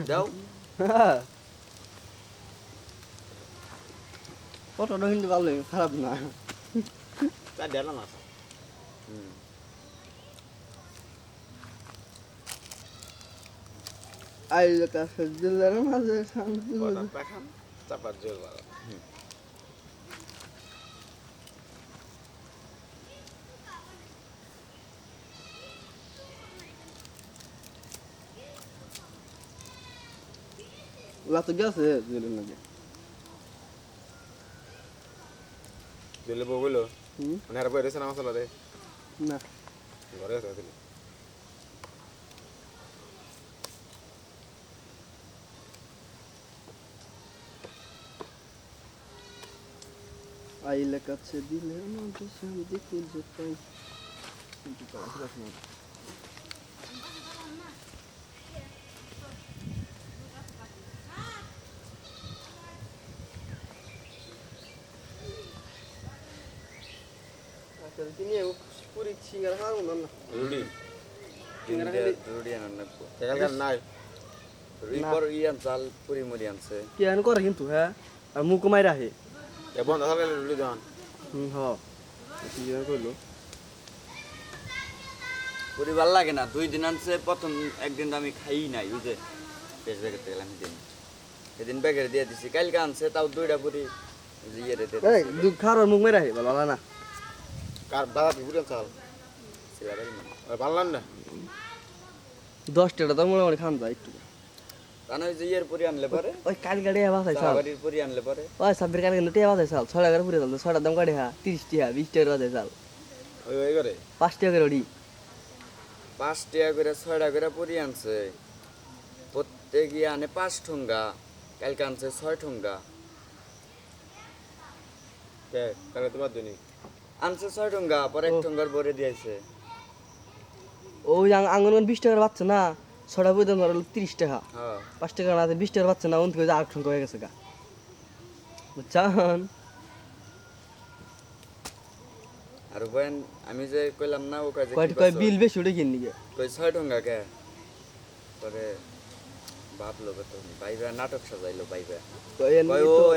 দাও ফটোটা কিন্তু ভালো খারাপ না তা দিলাম আছে হুম আইলে কাছে দিলের মাঝে শান্তি চাপার জোর বাড়া লাতো গেছে দিলের মাঝে দিলে বগুলো হুম মানে আর বই রয়েছে না মশলা রে না ঘরে আছে দিলে আইলে কাছে দিলের মাঝে শান্তি খুঁজে পাই কিন্তু পাওয়া এন করে কিন্তু হ্যাঁ আর মুখ মাইরা হে এ বন্ধ থাকলে হুম হ কি করল পুরি ভালো লাগে না দুই দিন আনছে প্রথম একদিন তো আমি খাই নাই বুঝে ব্যাগের থেকে গেলাম সেদিন সেদিন ব্যাগের দিয়ে দিছি কালকে আনছে তাও দুইটা পুরি ইয়ে রে এই দুধ মুখ মাইরা হে ভালো না কার দাদা কি চাল ওই বানলাম না দশ টাকা তো মোটামুটি খান যায় একটু। কারণ ওই যে ইয়ের পুরি আনলে পরে? ওই কাল গাড়ি হ্যাঁ বাসাই চাল পুরি আনলে পরে? ওই সাব্বির কাল কিন্তু টিয়া চাল। ছয় টাকার পুরে চাল ছয়টার দাম গাড়ি হ্যাঁ? তিরিশ টিয়া বিশ টাকার চাল। ওই ওই করে পাঁচ টাকা করে ওডি। পাঁচ টাকা করে ছয়টা করে পুরি আনছে। প্রত্যেক ইয়ে আনে পাঁচ ঠোঙ্গা। কালকে আনছে ছয় ঠোঙ্গা। কে? তাহলে তোমার জন্য আনছে ছয় ঠোঙ্গা পরে এক ঠোঙ্গার পরে দিয়েছে। ওই বিশ টাকার বাচ্চা না? ছটা দাম ধরো তিরিশ টাকা। হ্যাঁ। পাঁচ টাকা না বিশ টাকার বাচ্চা না ওন আট ঠঙ্কা হয়ে গেছে গা। বুঝছেন? আর বয়ান আমি যে কইলাম না ও কাজে কয় কয় বিল বেশি উঠে কিন নিকে কই ছয় ঠোঙ্গা কে পরে ভাবলো কত বাইবা নাটক সাজাইলো কয় নিকে ও তো-